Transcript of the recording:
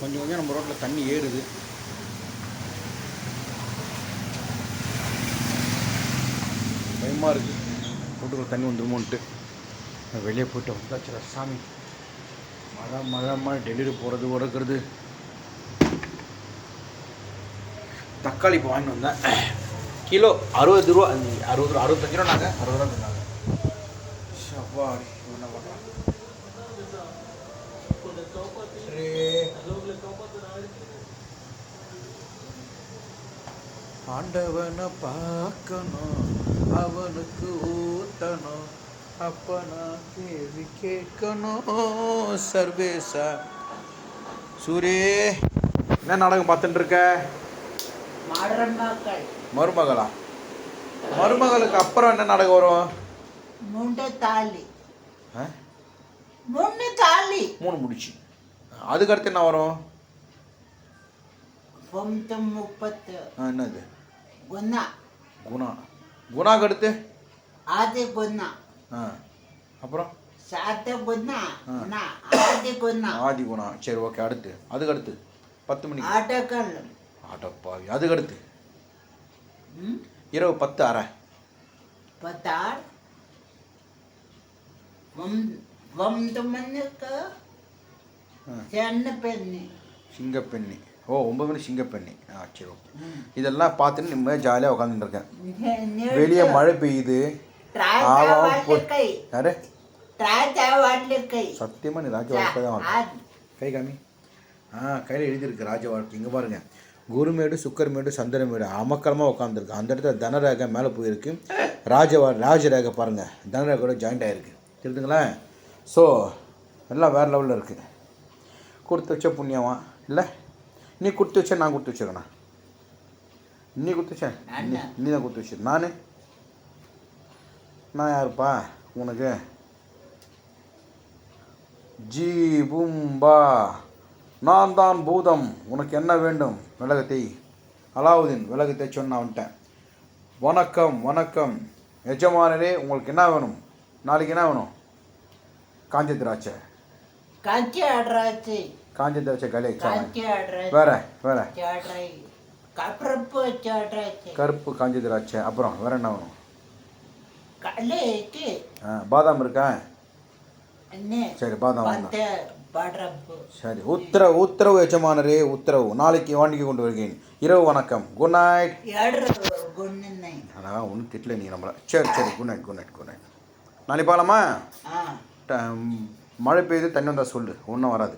கொஞ்சம் கொஞ்சம் நம்ம ரோட்டில் தண்ணி ஏறுது. பயமாக இருக்குது ரோட்டுக்குள்ள தண்ணி வந்துடுமோன்ட்டு வெளியே போயிட்டு வந்தாச்சு சாமி மழை மழை மழை. டெலிவரி போகிறது உறக்கிறது. தக்காளி இப்போ வாங்கிட்டு வந்தேன். கிலோ அறுபது ரூபா அறுபது ரூபா அறுபத்தஞ்சு ரூபா நாங்கள் அறுபது ரூபா தந்தாங்க சப்பாடி என்ன பண்ணுறாங்க ஆண்டவனை பார்க்கணும் அவனுக்கு ஊட்டணும் அப்ப நான் கேள்வி கேட்கணும். சர்வேசா. சூரே என்ன நாடகம் பார்த்துட்டு இருக்க மருமகளா? மருமகளுக்கு அப்புறம் என்ன நாடகம் வரும்? முண்டு தாலி. ஆ? முண்டு தாலி. மூணு முடிச்சு. அதுக்கு அடுத்து என்ன வரும்? பொம்து முப்பத்து என்னது? குண. குணா. குணாக்கு அடுத்து? ஆதி குண. ஆ அப்புறம்? சாத்த குண. குண. ஆதி குண. ஆதி குணா. சரி ஓகே அடுத்து. அதுக்கு அடுத்து பத்து மணிக்கு. ஆட்டக்கல் ஆட்டப்பாவி அதுக்கு அடுத்து இரவு பத்து அரை. பத்தார். ஒம்பது மணிக்கு ஆ. சென்ன பெண்ணு சிங்கப்பெண்ணி. ஓ ஒன்பது மணி சிங்கப்பெண்ணி. ஆ சரி ஓகே. இதெல்லாம் பார்த்துட்டு நிம்மதியாக ஜாலியாக நெடு- வெளியே மழை பெய்யுது. ராஜா யாரு? ராஜா சத்தியமாக நீ ராஜ வாழ்க்கை தான். கை காமி. ஆ கையில் எழுதியிருக்கு ராஜ வாழ்க்கை. இங்கே பாருங்க. குருமேடு சுக்கரமேடு சந்திரமேடு அமக்கலமாக உட்காந்துருக்கு அந்த இடத்துல தனரேகை மேலே போயிருக்கு. ராஜவா ராஜரேகை பாருங்கள் தனரேகையோட ஜாயிண்ட் ஆகிருக்கு தெரியுதுங்களா? ஸோ எல்லாம் வேறு லெவலில் இருக்குது கொடுத்து வச்ச புண்ணியமா? இல்லை. நீ கொடுத்து வச்ச நான் கொடுத்து வச்சிருக்கேண்ணா நீ கொடுத்து வச்ச? நீ தான் கொடுத்து வச்சிரு. நான்? நான் யாருப்பா? உனக்கு? ஜீ பூம்பா நான் தான் பூதம். உனக்கு என்ன வேண்டும்? விலகத்தை அலாவுதீன் விலகத்தை சொன்ன வந்துட்டேன் வணக்கம் வணக்கம். எஜமானரே உங்களுக்கு என்ன வேணும்? நாளைக்கு என்ன வேணும்? காஞ்சி திராட்சை. காஞ்சி திராட்சை காஞ்சி ವಚ್ಚ ಗಲೆ வேற வேற. கருப்பு காஞ்சி திராட்சை அப்புறம் வேற என்ன வரும்? பாதாம் இருக்கா? சரி பாதாம் சரி உத்தரவு உத்தரவு எஜமானரே உத்தரவு. நாளைக்கு வாண்டிக்கு கொண்டு வருகிறேன். இரவு வணக்கம். குட் நைட் அதான் ஒன்றும் திட்டல நீ நம்மளை. சரி சரி good night good night good night நாளைக்கு பாலாமா? மழை பெய்யுது தண்ணி வந்தால் சொல்லு. ஒன்றும் வராது.